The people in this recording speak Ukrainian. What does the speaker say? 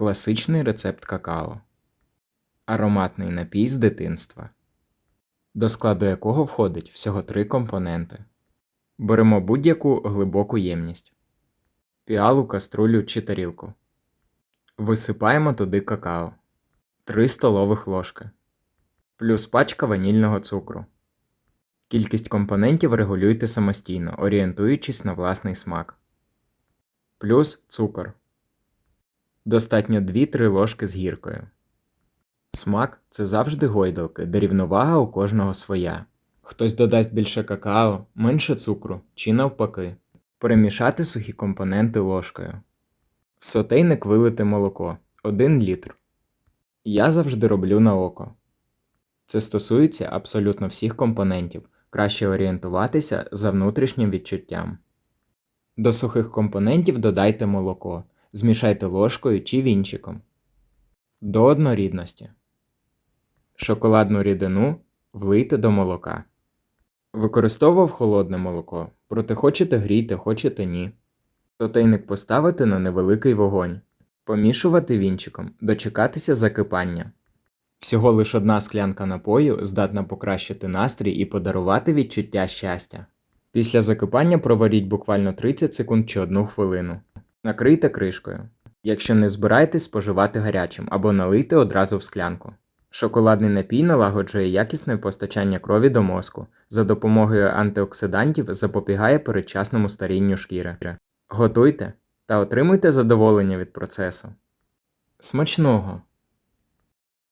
Класичний рецепт какао. Ароматний напій з дитинства, до складу якого входить всього три компоненти. Беремо будь-яку глибоку ємність, піалу, каструлю чи тарілку. Висипаємо туди какао 3 столових ложки, плюс пачка ванільного цукру. Кількість компонентів регулюйте самостійно, орієнтуючись на власний смак. Плюс цукор. Достатньо 2-3 ложки з гіркою. Смак це завжди гойдалки, де рівновага у кожного своя. Хтось додасть більше какао, менше цукру чи навпаки. Перемішати сухі компоненти ложкою. В сотейник вилити молоко 1 літр. Я завжди роблю на око. Це стосується абсолютно всіх компонентів. Краще орієнтуватися за внутрішнім відчуттям. До сухих компонентів додайте молоко, змішайте ложкою чи вінчиком. До однорідності. Шоколадну рідину влийте до молока. Використовував холодне молоко, проте хочете грійте, хочете ні. Сотейник поставити на невеликий вогонь, помішувати вінчиком, дочекатися закипання. Всього лиш одна склянка напою здатна покращити настрій і подарувати відчуття щастя. Після закипання проваріть буквально 30 секунд чи 1 хвилину. Накрийте кришкою. Якщо не збираєтесь споживати гарячим або налийте одразу в склянку. Шоколадний напій налагоджує якісне постачання крові до мозку, за допомогою антиоксидантів запобігає передчасному старінню шкіри. Готуйте та отримуйте задоволення від процесу. Смачного!